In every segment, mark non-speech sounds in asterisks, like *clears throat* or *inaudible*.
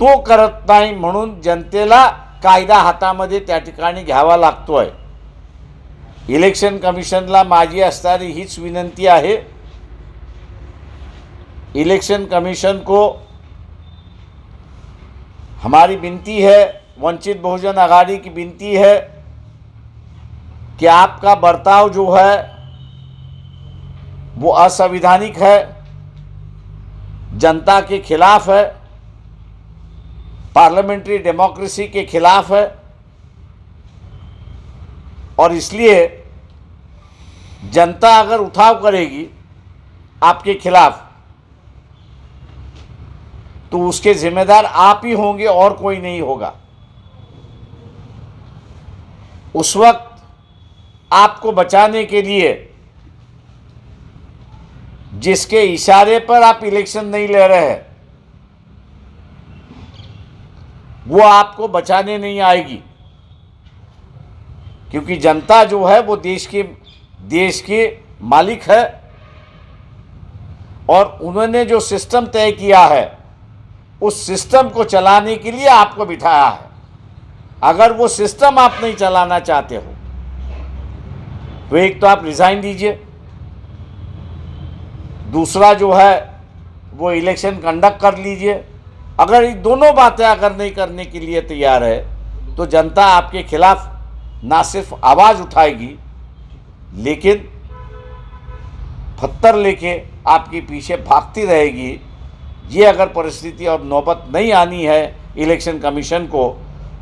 तो करत नाही म्हणून जनतेला कायदा हातामध्ये त्या ठिकाणी घ्यावा लागतो आहे इलेक्शन कमिशनला माझी असणारी हीच विनंती आहे. इलेक्शन कमीशन को हमारी विनती है वंचित बहुजन आघाड़ी की विनती है कि आपका बर्ताव जो है वो असंवैधानिक है जनता के खिलाफ है। पार्लियामेंट्री डेमोक्रेसी के खिलाफ है और इसलिए जनता अगर उठाव करेगी आपके खिलाफ तो उसके जिम्मेदार आप ही होंगे और कोई नहीं होगा। उस वक्त आपको बचाने के लिए जिसके इशारे पर आप इलेक्शन नहीं ले रहे हैं वो आपको बचाने नहीं आएगी। क्योंकि जनता जो है, वो देश के देश के मालिक है। और उन्होंने जो सिस्टम तय किया है, उस सिस्टम को चलाने के लिए आपको बिठाया है। अगर वो सिस्टम आप नहीं चलाना चाहते हो तो एक तो आप रिज़ाइन दीजिए। दूसरा जो है, वो इलेक्शन कंडक्ट कर लीजिए। अगर ये दोनों बातें अगर नहीं करने के लिए तैयार है तो जनता आपके खिलाफ ना सिर्फ़ आवाज़ उठाएगी, लेकिन पत्थर लेके आपके पीछे भागती रहेगी। ये अगर परिस्थिति और नौबत नहीं आनी है इलेक्शन कमीशन को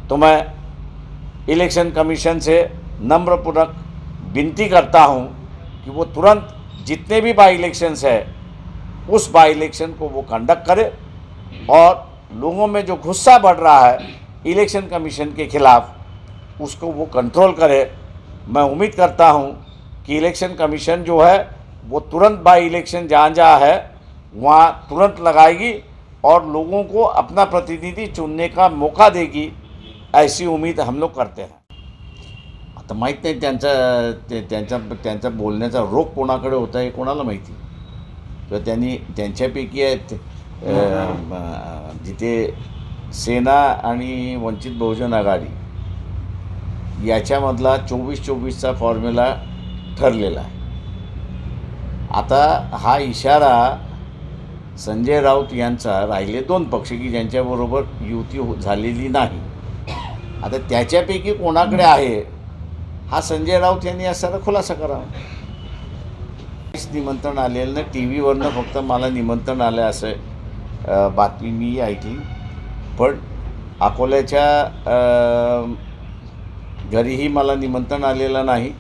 तो मैं इलेक्शन कमीशन से नम्रपूर्वक विनती करता हूँ कि वो तुरंत जितने भी बाई इलेक्शंस है, उस बाई इलेक्शन को वो कंडक्ट करे। और लोगों में जो गुस्सा बढ़ रहा है इलेक्शन कमीशन के खिलाफ, उसको वो कंट्रोल करे। मैं उम्मीद करता हूँ कि इलेक्शन कमीशन जो है, वो तुरंत बाई इलेक्शन जहाँ जहाँ है, वहाँ तुरंत लगाएगी और लोगों को अपना प्रतिनिधि चुनने का मौका देगी, ऐसी उम्मीद हम लोग करते हैं। आता माहीत नाही त्यांचा, ते त्यांचा त्यांचा बोलण्याचा रोग कोणाकडे होता हे कोणाला माहिती? तर त्यांनी, त्यांच्यापैकी जिथे सेना आणि वंचित बहुजन आघाडी याच्यामधला चोवीस चोवीसचा फॉर्म्युला ठरलेला आहे. आता हा इशारा संजय राऊत यांचा राहिले दोन पक्ष की ज्यांच्याबरोबर युती हो झालेली नाही. आता त्याच्यापैकी कोणाकडे आहे? हा संजय राऊत यांनी असा खुलासा करावा. निमंत्रण आलेलं नाही. टी व्हीवरनं फक्त मला निमंत्रण आलं असं बातमी मी ऐकली. पण अकोल्याच्या घरीही मला निमंत्रण आलेलं नाही.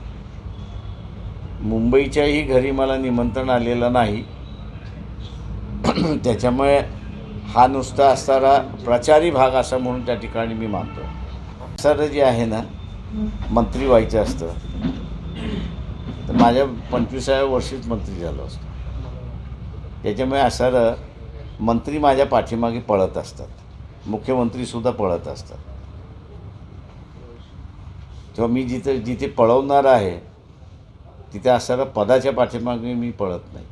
मुंबईच्याही घरी मला निमंत्रण आलेलं नाही. त्याच्यामुळे हा नुसता असणारा प्रचारी भाग असा म्हणून त्या ठिकाणी मी मानतो. सर जे आहे ना मंत्री व्हायचं असतं. तर माझ्या पंचवीसाव्या वर्षीच मंत्री झालो असतो. त्याच्यामुळे असं मंत्री माझ्या पाठीमागे पळत असतात. मुख्यमंत्रीसुद्धा पळत असतात. तेव्हा मी जिथे जिथे पळवणार आहे तिथे असणारा पदाच्या पाठीमागे मी पळत नाही.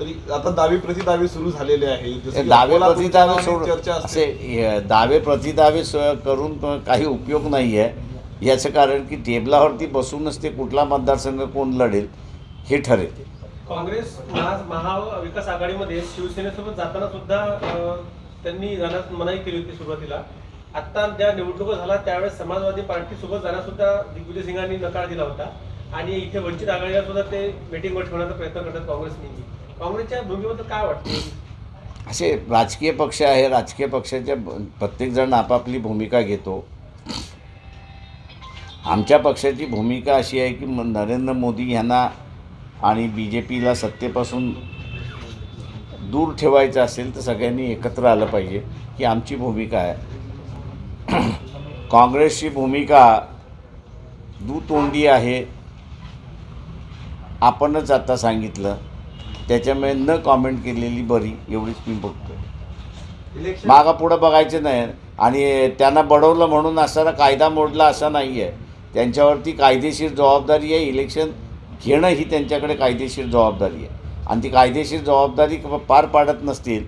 तरी आता दावे प्रतिदावे सुरू झालेले आहे दावे प्रतिदावे सोड असे दावे प्रतिदावे करून काही उपयोग नाही आहे याचं कारण की टेबलावरती बसूनच ते कुठला मतदारसंघ कोण लढेल हे ठरेल. काँग्रेस महा महाविकास आघाडीमध्ये शिवसेनेसोबत जाताना सुद्धा त्यांनी जाण्यास मनाई केली होती सुरुवातीला. आता ज्या निवडणुका झाला त्यावेळेस समाजवादी पार्टी सोबत जाण्यास सुद्धा दिग्विजय सिंगांनी नकार दिला होता. आणि इथे वंचित आघाडीला सुद्धा ते मिटिंगवर ठेवण्याचा प्रयत्न करतात काँग्रेसने काँग्रेसच्या भूमिकेबद्दल काय वाटतं? असे राजकीय पक्ष आहे राजकीय पक्षाच्या प्रत्येकजण आपापली भूमिका घेतो. आमच्या पक्षाची भूमिका अशी आहे की नरेंद्र मोदी यांना आणि बी जे पीला सत्तेपासून दूर ठेवायचं असेल तर सगळ्यांनी एकत्र आलं पाहिजे ही आमची भूमिका आहे. *clears throat* काँग्रेसची भूमिका दुतोंडी आहे आपणच आता सांगितलं. त्याच्यामुळे न कॉमेंट केलेली बरी एवढीच मी बघतो मागं पुढं बघायचं नाही. आणि त्यांना बडवलं म्हणून असणारा कायदा मोडला असा नाही आहे त्यांच्यावरती कायदेशीर जबाबदारी आहे. इलेक्शन घेणं ही त्यांच्याकडे कायदेशीर जबाबदारी आहे. आणि ती कायदेशीर जबाबदारी पार पाडत नसतील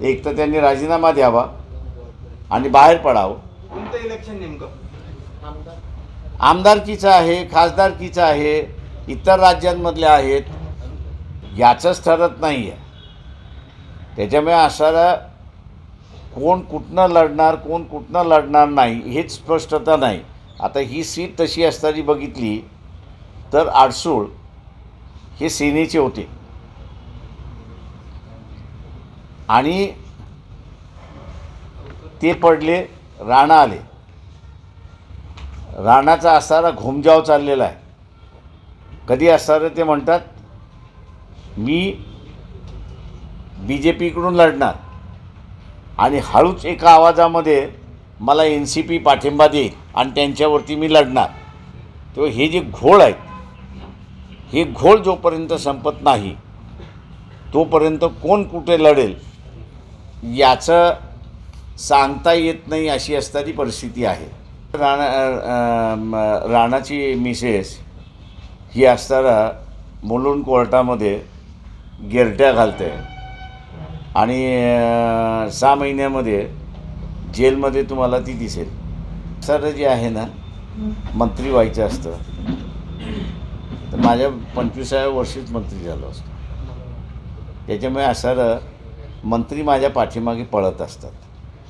एक तर त्यांनी राजीनामा द्यावा आणि बाहेर पडावं. कोणतं इलेक्शन नेमकं? आमदारकीचं आहे खासदारकीचं आहे इतर राज्यांमधले आहेत याचंच ठरत नाही आहे त्याच्यामुळे असाला कोण कुठनं लढणार कोण कुठनं लढणार नाही हेच स्पष्टता नाही. आता ही सीट तशी असताना बघितली तर आडसूळ हे सेनेचे होते. आणि ते पडले राणा आले. राणाचा असणारा घुमजाव चाललेला आहे. कधी असणारं ते म्हणतात मी बी जे पीकडून लढणार आणि हळूच एका आवाजामध्ये मला एन सी पी पाठिंबा देईल आणि त्यांच्यावरती मी लढणार. तेव्हा हे जे घोळ आहेत हे घोळ जोपर्यंत संपत नाही तोपर्यंत कोण कुठे लढेल याचं सांगता येत नाही अशी असणारी परिस्थिती आहे. राणा म, राणाची मिसेस ही असताना मुलुंड कोर्टामध्ये गिरट्या घालते आणि सहा महिन्यामध्ये जेलमध्ये तुम्हाला ती दिसेल. सर जे आहे ना मंत्री व्हायचं असतं. तर माझ्या पंचवीसाव्या वर्षीच मंत्री झालो असतो. त्याच्यामुळे असणारं मंत्री माझ्या पाठीमागे पळत असतात.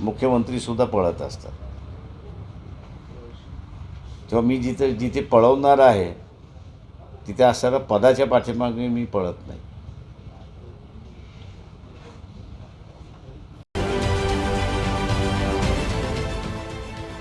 मुख्यमंत्रीसुद्धा पळत असतात. तेव्हा मी जिथे जिथे पळवणार आहे तिथे असणाऱ्या पदाच्या पाठीमागे मी पळत नाही.